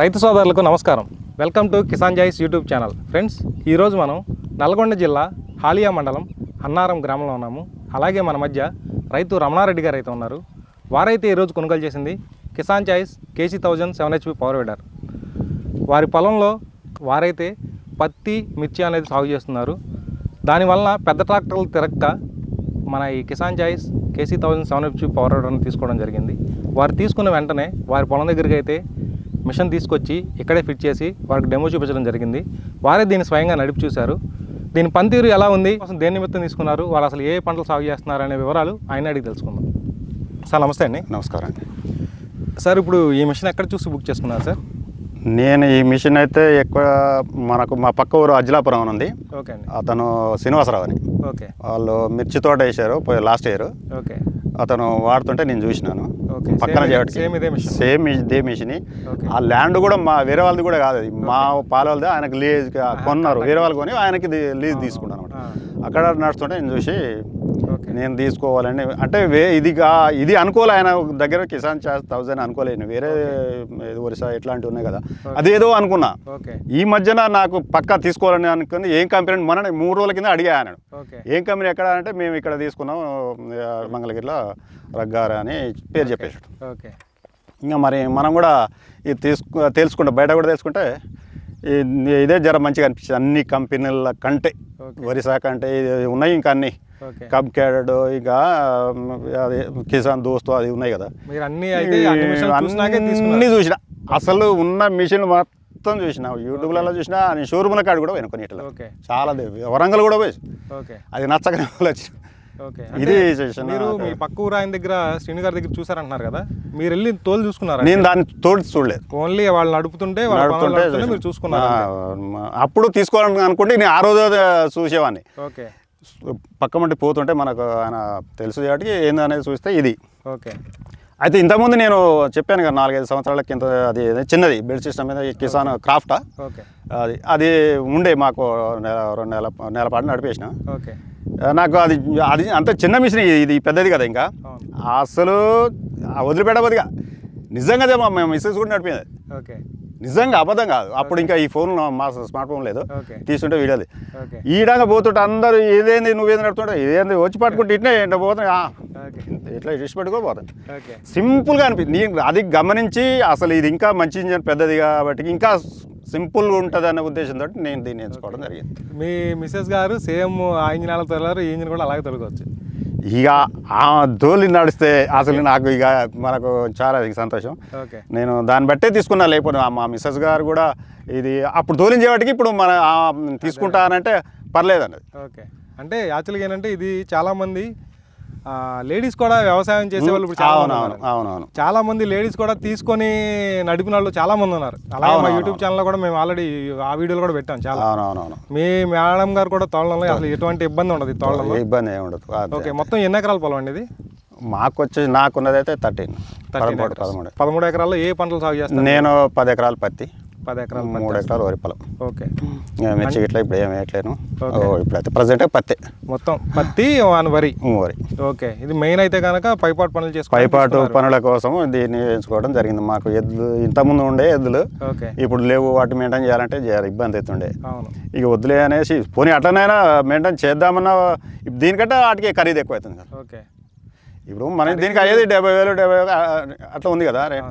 రైతు సోదరులకు నమస్కారం. Welcome to Kisan choice YouTube channel. Friends ఈరోజు మనం నల్గొండ జిల్లా హాలియా మండలం అన్నారం గ్రామంలో ఉన్నాము. అలాగే మన మధ్య రైతు రమణారెడ్డి గారు అయితే ఉన్నారు. వారైతే ఈరోజు కొనుగోలు చేసింది Kisan choice KC thousand seven HP power weeder. వారి పొలంలో వారైతే పత్తి మిర్చి అనేది సాగు చేస్తున్నారు. దానివల్ల పెద్ద ట్రాక్టర్లు తిరగక మన ఈ Kisan choice KC thousand seven HP power వీడర్ని తీసుకోవడం జరిగింది. వారు తీసుకున్న వెంటనే వారి పొలం దగ్గరికి అయితే మిషన్ తీసుకొచ్చి ఇక్కడే ఫిట్ చేసి వారికి డెమో చూపించడం జరిగింది. వారే దీన్ని స్వయంగా నడిపి చూశారు. దీని పనితీరు ఎలా ఉంది? అసలు దేని నిమిత్తం తీసుకున్నారు? వారు అసలు ఏ పంటలు సాగు చేస్తున్నారు అనే వివరాలు ఆయన అడిగి తెలుసుకుందాం. సార్ నమస్తే అండి. నమస్కారం అండి. సార్ ఇప్పుడు ఈ మిషన్ ఎక్కడ చూసి బుక్ చేసుకున్నారు సార్? నేను ఈ మిషన్ అయితే ఎక్కువ మనకు మా పక్క ఊరు అజ్లాపురం అని ఉంది. ఓకే అండి. అతను శ్రీనివాసరావు అని. ఓకే. వాళ్ళు మిర్చి తోట వేసారు పోయి లాస్ట్ ఇయర్. ఓకే. అతను వాడుతుంటే నేను చూసినాను. పక్కన సేమ్ చేయడానికి సేమ్ ఇదే మిషన్. ఆ ల్యాండ్ కూడా మా వేరే వాళ్ళది కూడా కాదు అది. మా పాల వాళ్ళది ఆయనకు లీజ్ కొన్నారు. వేరే వాళ్ళు కొని ఆయనకి లీజ్ తీసుకున్నాను అనమాట అక్కడ నడుస్తుంటే నేను చూసి నేను తీసుకోవాలని అంటే వే ఇది ఇది అనుకోలే ఆయన దగ్గర కిసాన్ చార్జ్ థౌజండ్ అనుకోలేను వేరే ఏదో ఒరిసా ఇట్లాంటివి ఉన్నాయి కదా. అదేదో అనుకున్నా. ఓకే. ఈ మధ్యన నాకు పక్కా తీసుకోవాలని అనుకుంది ఏం కంపెనీ మొన్న మూడు రోజుల కింద అడిగా ఆయన ఏం కంపెనీ ఎక్కడ అంటే మేము ఇక్కడ తీసుకున్నాం మంగళగిరిలో రగ్గార అని పేరు చెప్పేసాడు ఓకే. ఇంకా మరి మనం కూడా ఇది తీసుకు తెలుసుకుంటే బయట కూడా తెలుసుకుంటే ఇదే జర మంచిగా అనిపించింది. అన్ని కంపెనీల కంటే వరిసా కంటే ఇది ఉన్నాయి ఇంకా అన్ని. కబ్ క్యాడెడ్ ఇంకా అది కిసాన్ దోస్తు అది ఉన్నాయి కదా. అన్ని చూసిన. అసలు ఉన్న మిషన్ మొత్తం చూసిన. యూట్యూబ్లలో చూసిన నేను షోరూమ్ల కాడ కూడా పోయినా కొన్నిట్లో ఓకే. చాలా వరంగల్ కూడా పోయి అది నచ్చకనే వాళ్ళు ఇది చేసిన మీరు మీ పక్క ఊరు ఆయన దగ్గర శ్రీను గారి దగ్గర చూసారంటున్నారు కదా? మీరు వెళ్ళి తోలు చూసుకున్నారా? నేను దాన్ని తోడు చూడలేదు. ఓన్లీ వాళ్ళు నడుపుతుంటే నడుపుతుంటే మీరు. చూసుకున్నారు? అప్పుడు తీసుకోవాలని అనుకుంటే నేను ఆ రోజు చూసేవాడిని ఓకే. పక్క మంటి పోతుంటే మనకు ఆయన తెలుసు కాబట్టి ఏంది అనేది చూస్తే ఇది. ఓకే. అయితే ఇంతకుముందు నేను చెప్పాను కదా నాలుగైదు సంవత్సరాల కింద అది చిన్నది బెల్ట్ సిస్టమ్ మీద కిసాన్ క్రాఫ్టా? అది అది ఉండే మాకు నెల రెండు నెల నెల పాటు నడిపేసిన. ఓకే. నాకు అది అది అంత చిన్న మిషన్ ఇది పెద్దది కదా ఇంకా. అసలు వదిలిపెట్టబోదిగా. నిజంగా అదే మా మిస్సెస్ కూడా నడిపోయింది ఓకే. నిజంగా అబద్ధం కాదు. అప్పుడు ఇంకా ఈ ఫోన్ మా స్మార్ట్ ఫోన్ లేదు. తీసుంటే వీడియోది ఈడంగా పోతుంటే అందరూ ఇదేంది నువ్వేంది నడుపుతుంటే ఇదేంది వచ్చి పట్టుకుంటే ఇట్నే ఏంటో పోతుంది. ఇట్లా ఇడిచి పెట్టుకో పోతుంది. ఓకే. సింపుల్గా అనిపి నేను అది గమనించి అసలు ఇది ఇంకా మంచి ఇంజన్ పెద్దది కాబట్టి ఇంకా సింపుల్గా ఉంటుంది అనే ఉద్దేశంతో నేను దీన్ని ఎంచుకోవడం జరిగింది. మీ మిస్సెస్ గారు సేమ్ ఆ ఇంజిన్ ఎలా తొలగారు ఈ ఇంజిన్ కూడా అలాగే తొలగవచ్చు ఇక ఆ ధోలి నడిస్తే అసలు నాకు ఇక మనకు చాలా సంతోషం. ఓకే. నేను దాన్ని బట్టే తీసుకున్నా లేకపోతే మా మిస్సెస్ గారు కూడా ఇది అప్పుడు తోలించేవాటికి ఇప్పుడు మన తీసుకుంటానంటే పర్లేదు అన్నది ఓకే. అంటే యాక్చువల్గా ఏంటంటే ఇది చాలామంది లేడీస్ కూడా వ్యవసాయం చాలా మంది అవునవును. అవునవును. చాలా మంది లేడీస్ కూడా తీసుకొని నడిపిన వాళ్ళు చాలా మంది ఉన్నారు. అలాగే మా అవునవును. యూట్యూబ్ ఛానల్లో కూడా మేము ఆల్రెడీ ఆ వీడియోలు కూడా పెట్టాం చాలా. అవునవునవును. మీ మేడం గారు కూడా తోళ్ళలో అసలు ఎటువంటి ఇబ్బంది ఉండదు ఏ ఇబ్బంది ఏమి ఉండదు. ఓకే మొత్తం ఎన్ని ఎకరాల పొలం అండి ఇది? మాకు వచ్చి నాకున్నది అయితే థర్టీన్ 13 పదమూడు. పదమూడు. పదమూడు ఎకరాల్లో ఏ పంటలు సాగు చేస్తారు? నేను పది ఎకరాలు పత్తి. పది ఎకరాలు మూడు ఎకరాలు వరి పొలం. ఓకే. మిర్చి ఇట్లా ఇప్పుడు ఏమి వేయట్లేను ఇప్పుడైతే ప్రజెంట్ పత్తి. మొత్తం పత్తి వన్ వరి. వరి. ఓకే. ఇది మెయిన్ అయితే కనుక పైపాటు పనులు చేసుకోవాలి పైపాటు పనుల కోసం దీన్ని ఎంచుకోవడం జరిగింది. మాకు ఎద్దులు ఇంతకుముందు ఉండే ఎద్దులు ఓకే. ఇప్పుడు లేవు. వాటి మెయింటైన్ చేయాలంటే ఇబ్బంది అవుతుండే. ఇక వద్దులే అనేసి పోనీ అట్లనైనా మెయింటైన్ చేద్దామన్నా దీనికంటే వాటికి ఖరీదు ఎక్కువ అవుతుంది కదా ఓకే. ఇప్పుడు మనకి దీనికి అయ్యేది డెబ్బై వేలు డెబ్బై వేలు అట్లా ఉంది కదా రేట్.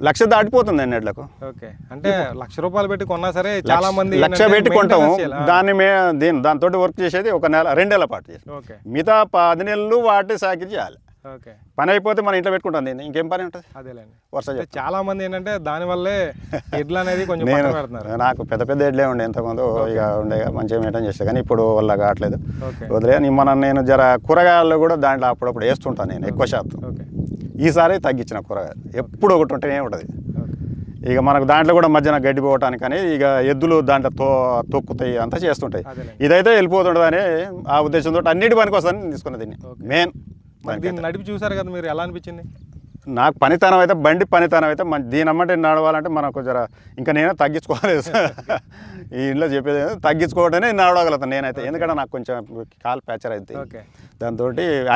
లక్ష దాటిపోతుంది ఎన్నెట్లకు ఓకే. అంటే లక్ష రూపాయలు పెట్టి కొన్నా సరే చాలా మంది లక్ష పెట్టి కొంటాము. దాన్ని మే దీని దాంతో వర్క్ చేసేది ఒక నెల రెండేళ్ళ పాటు చేస్తాం ఓకే. మిగతా పది నెలలు వాటి సాకి చేయాలి. ఓకే. పని అయిపోతే మన ఇంట్లో పెట్టుకుంటాం. దీన్ని ఇంకేం పని ఉంటుంది? అదేలేండి. అంటే చాలా మంది ఏంటంటే దాని వల్లే ఎడ్లు అనేది కొంచెం నేను నాకు పెద్ద పెద్ద ఎడ్లే ఉండే ఇంతకుముందు. ఇక ఉండే మంచిగా మెయింటైన్ చేస్తే కానీ ఇప్పుడు వల్ల కావట్లేదు. వదిలే మన నేను జర కూరగాయలు కూడా దాంట్లో అప్పుడప్పుడు వేస్తుంటాను నేను ఎక్కువ శాతం. ఓకే. ఈసారి తగ్గించిన కూరగాయలు. ఎప్పుడు ఒకటి ఉంటేనే ఉంటుంది. ఇక మనకు దాంట్లో కూడా మధ్యన గడ్డి పోవటానికి అని ఇక ఎద్దులు దాంట్లో తో తొక్కుతాయి అంతా చేస్తుంటాయి. ఇదైతే వెళ్ళిపోతుండదని ఆ ఉద్దేశంతో అన్నిటి పనికి వస్తాను తీసుకున్న దీన్ని. మెయిన్ నడిపి చూసారు కదా మీరు ఎలా అనిపించింది? నాకు పనితనం అయితే బండి పనితనం అయితే మన దీని అమ్మటే నడవాలంటే మనకు జర ఇంకా నేనే తగ్గించుకోవాలి. ఈ ఇంట్లో చెప్పేది తగ్గించుకోవటమే నడవగలుగుతాను నేనైతే. ఎందుకంటే నాకు కొంచెం కాలు ప్యాచర్ ఓకే. దాంతో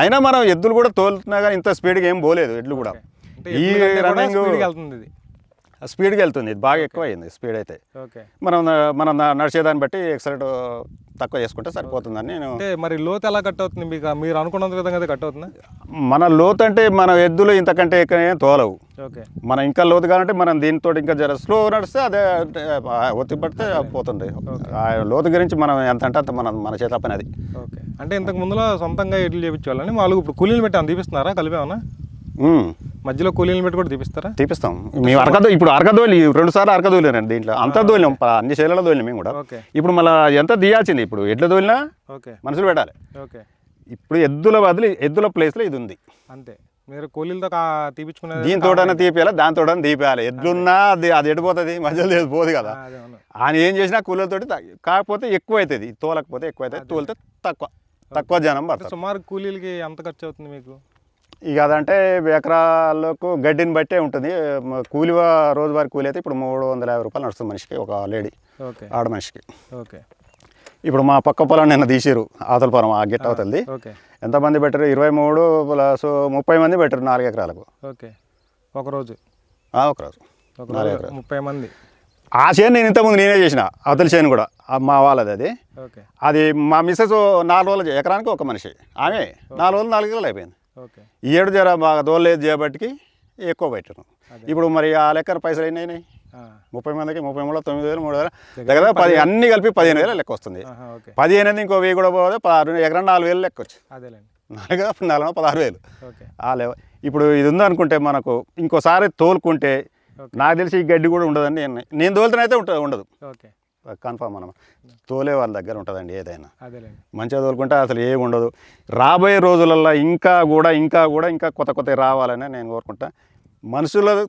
అయినా మనం ఎద్దులు కూడా తోలుతున్నా కానీ ఇంత స్పీడ్గా ఏం పోలేదు ఎడ్లు కూడా. ఈ రన్నింగ్ స్పీడ్గా వెళ్తుంది. ఇది బాగా ఎక్కువ అయింది స్పీడ్ అయితే. ఓకే. మనం మనం నడిచేదాన్ని బట్టి ఎక్సలెట్ తక్కువ చేసుకుంటే సరిపోతుందని నేను అంటే మరి లోతు ఎలా కట్ అవుతుంది మీకు? మీరు అనుకున్నంత విధంగా కట్ అవుతుందా? మన లోతు అంటే మన ఎద్దులు ఇంతకంటే ఎక్కువ ఏం తోలవు మనం ఇంకా లోతు కావాలంటే మనం దీంతో ఇంకా జర స్లో నడిస్తే అదే ఒత్తి పడితే పోతుంది. ఆ లోతు గురించి మనం ఎంత అంటే అంత మన మన చేత పని అది. ఓకే. అంటే ఇంతకు ముందులో సొంతంగా ఎడ్లు చేయించేవాళ్ళని వాళ్ళు ఇప్పుడు కూలీలు పెట్టి అంత తీపిస్తున్నారా కలిపేమన్నా మధ్యలో కూలీలు పెట్టి కూడా తీపిస్తారా? తీపిస్తాం. మేము అరకదో ఇప్పుడు అరకదోలి రెండు సార్లు అరకదోలేనండి దీంట్లో. అంతా దోలినాం అన్ని చేలలో దోలినాం మేము కూడా. ఇప్పుడు మళ్ళీ ఎంత తీయాల్సింది? ఇప్పుడు ఎడ్ల దోలినా ఓకే. మనుషులు పెట్టాలి. ఓకే. ఇప్పుడు ఎద్దుల బదులు ఎద్దుల ప్లేస్లో ఇది ఉంది. అంతే. మీరు కూలీలతో తీపిచ్చుకునేది దీంతోటైనా తీపియాలి? దాంతోటైనా తీపియాలి. ఎద్దులున్నా అది అది ఎడిపోతుంది మధ్యలో పోదు కదా. ఆయన ఏం చేసినా కూలీలతోటి త- కాకపోతే ఎక్కువ అవుతుంది తోలకపోతే ఎక్కువ అవుతుంది తోలితే తక్కువ. తక్కువ జనం అంటే పడతారు. సుమారు కూలీలకి ఎంత ఖర్చు అవుతుంది మీకు? ఇక అదంటే ఎకరాలకు గడ్డిని బట్టే ఉంటుంది. కూలి రోజువారీ కూలి అయితే ఇప్పుడు మూడు వందల యాభై రూపాయలు నడుస్తుంది మనిషికి ఒక లేడీ. ఓకే. ఆడ మనిషికి. ఓకే. ఇప్పుడు మా పక్క పొలం నిన్న తీసిరు అవతల పొలం ఆ గిట్ట అవతలది ఓకే. ఎంతమంది పెట్టారు? ఇరవై మూడు ప్లస్ ముప్పై మంది పెట్టారు నాలుగు ఎకరాలకు. ఓకే. ఒక రోజు. ఆ, ఒక రోజు. ఒక నాలుగు ముప్పై మంది. ఆ చేను నేను ఇంతకుముందు నేనే చేసిన అవతల చేను కూడా మా వాళ్ళది అది. ఓకే. అది మా మిస్సెస్ నాలుగు రోజులు ఎకరానికి ఒక మనిషి. ఆమె నాలుగు రోజులు నాలుగు రోజులు అయిపోయింది. ఈ ఏడు జర బాగా దోలేదు చేయబట్టికి ఎక్కువ పెట్టాను. ఇప్పుడు మరి ఆ లెక్కన పైసలు ఎన్ని అయినాయి? ముప్పై మందికి ముప్పై మూడు తొమ్మిది వేలు మూడు వేలు. దగ్గర పది అన్ని కలిపి పదిహేను వేలు లెక్క వస్తుంది. పదిహేను అనేది ఇంకో వెయ్యి కూడా పోతే పదహారు ఎకరం నాలుగు వేలు లెక్క వచ్చి. నాలుగు నాలుగు పదహారు వేలు. ఆ లేవ ఇప్పుడు ఇది ఉందనుకుంటే మనకు ఇంకోసారి తోలుకుంటే. నాకు తెలిసి ఈ గడ్డి కూడా ఉండదండి నేను నేను తోలుతానైతే ఉంటుంది ఉండదు. ఓకే. కన్ఫామ్ మనం తోలే వాళ్ళ దగ్గర ఉంటుందండి ఏదైనా. మంచిగా తోలుకుంటే అసలు ఏమి ఉండదు. రాబోయే రోజులలో ఇంకా కూడా ఇంకా కూడా ఇంకా కొత్త కొత్త రావాలని నేను కోరుకుంటా. మనుషుల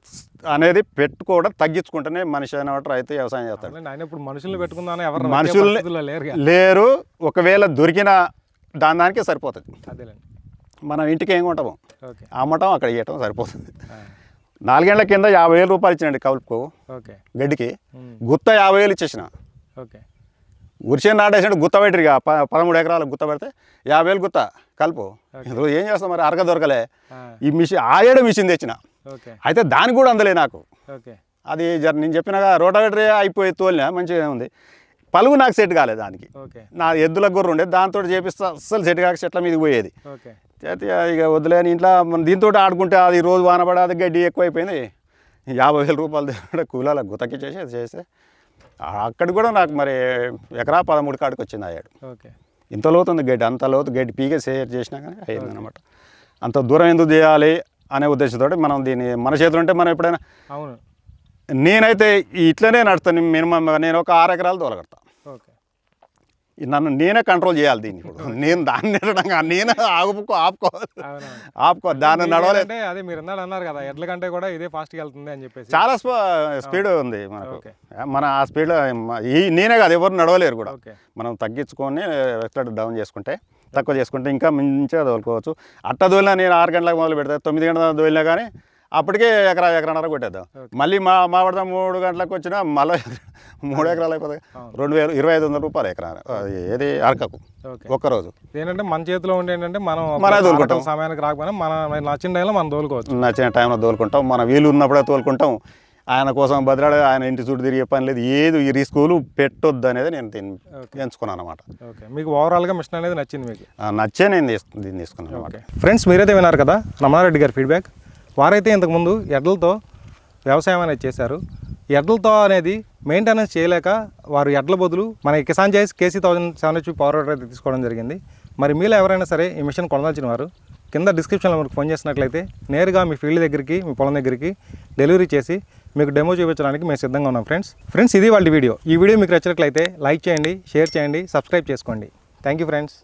అనేది పెట్టుకోవడం తగ్గించుకుంటేనే మనిషి అనేవాడు రైతు వ్యవసాయం చేస్తాడు. ఇప్పుడు మనుషుల్ని పెట్టుకుందామని ఎవరు మనుషుల్ని- మనుషులు లేరు ఒకవేళ దొరికిన దాని దానికే సరిపోతుంది. మనం ఇంటికి ఏం కొంటాము అమ్మటం అక్కడ ఇవ్వటం సరిపోతుంది. నాలుగేళ్ళ కింద యాభై వేలు రూపాయలు ఇచ్చినండి కలుపుకో ఓకే. గడ్డికి. గుత్త యాభై వేలు ఇచ్చేసిన. ఓకే. ఉరిచేను నాటేసినట్టు గుత్త పెట్టిరిగా ప పదమూడు ఎకరాలకు గుత్త పెడితే యాభై వేలు గుత్త కలుపు. ఇందులో ఏం చేస్తాం మరి? అరక దొరకలే. ఈ మిషన్ ఆ ఏడు మిషన్ తెచ్చిన. అయితే దానికి కూడా అందలే నాకు. ఓకే. అది జర నేను చెప్పినగా రోటావేటరీ అయిపోయి తోలినా మంచిగా ఉంది. పలుగు నాకు సెట్ కాలేదు దానికి. నా ఎద్దుల గుర్ర ఉండే దాంతో చేపిస్తే అస్సలు సెట్ కాక చెట్ల మీదకి పోయేది. ఓకే. చేతి ఇక వదిలేని ఇంట్లో మన దీంతో ఆడుకుంటే అది రోజు వానపడి అది గడ్డి ఎక్కువైపోయింది. యాభై వేల రూపాయలు కూలాల గుతకి చేసి అది చేస్తే అక్కడ కూడా నాకు మరి ఎకరా పదమూడు కాడికి వచ్చింది అయ్యాడు ఓకే. ఇంత లోతు ఉంది గడ్డి అంత లోతు గడ్డి పీకే షేర్ చేసినా కానీ అయింది అనమాట అంత దూరం ఎందుకు చేయాలి అనే ఉద్దేశంతో మనం దీన్ని మన చేతులు ఉంటే మనం ఎప్పుడైనా అవును. నేనైతే ఇట్లనే నడుస్తాను మినిమం నేను ఒక ఆరు ఎకరాలు తోలగడతా. నన్ను నేనే కంట్రోల్ చేయాలి దీన్ని ఇప్పుడు. నేను దాన్ని నెట్టడంగా నేనే ఆపుకో. ఆపుకోవాలి అవునవును. ఆపుకో దాన్ని నడవలే. అంటే అదే మీరు అన్నారు కదా ఎడ్ల కంటే కూడా ఇదే ఫాస్ట్గా వెళ్తుంది అని చెప్పేసి. చాలా స్ప- స్పీడ్ ఉంది మనకు. మన ఆ స్పీడ్లో మ- ఈ నేనే కాదు ఎవరు నడవలేరు కూడా. మనం తగ్గించుకొని ఎక్స్ట్రా డౌన్ చేసుకుంటే తక్కువ చేసుకుంటే ఇంకా మంచిగా తోలుకోవచ్చు. అట్ట దోలినా నేను ఆరు గంటలకు మొదలు పెడతా తొమ్మిది గంటల దోలినా కానీ అప్పటికే ఎకరా ఎకరన్నర కొట్టేద్దాం. మళ్ళీ మా మా పడతా మూడు గంటలకు వచ్చినా మళ్ళీ మూడు ఎకరాలు అయిపోతాయి. రెండు వేలు ఇరవై ఐదు వందల రూపాయలు ఎకరా అది ఏది అరకకు ఒక్కరోజు. ఏంటంటే మన చేతిలో ఉండే ఏంటంటే మనం తోలుకుంటాం. ఆడటం సమయానికి రాకపోయినా మన నచ్చిన టైంలో మనం తోలుకోవచ్చు. నచ్చిన టైంలో తోలుకుంటాం. మన వీలు ఉన్నప్పుడే తోలుకుంటాం. ఆయన కోసం బదిలాడు ఆయన ఇంటి చుట్టూ తిరిగే పని లేదు. ఏది ఈ రిస్కులు పెట్టొద్దు అనేది నేను ఎంచుకున్నాను అనమాట ఓకే. మీకు ఓవరాల్గా మిషన్ అనేది నచ్చింది మీకు? నచ్చే నేను దీన్ని తీసుకున్నాను అనమాట ఓకే. ఫ్రెండ్స్ మీరైతే విన్నారు కదా రమణారెడ్డి గారి ఫీడ్బ్యాక్. వారైతే ఇంతకుముందు ఎడ్లతో వ్యవసాయం అనేది చేశారు. ఎడ్లతో అనేది మెయింటెనెన్స్ చేయలేక వారు ఎడ్ల బదులు మన Kisan choice KC thousand seven HP power అయితే తీసుకోవడం జరిగింది. మరి మీలో ఎవరైనా సరే ఈ మిషన్ కొనదాల్చిన వారు కింద డిస్క్రిప్షన్లో మనకు ఫోన్ చేసినట్లయితే నేరుగా మీ ఫీల్డ్ దగ్గరికి మీ పొలం దగ్గరికి డెలివరీ చేసి మీకు డెమో చూపించడానికి మేము సిద్ధంగా ఉన్నాం ఫ్రెండ్స్ ఫ్రెండ్స్ ఇది వాళ్ళ వీడియో ఈ వీడియో మీకు నచ్చినట్లయితే లైక్ చేయండి షేర్ చేయండి సబ్స్క్రైబ్ చేసుకోండి. Thank you friends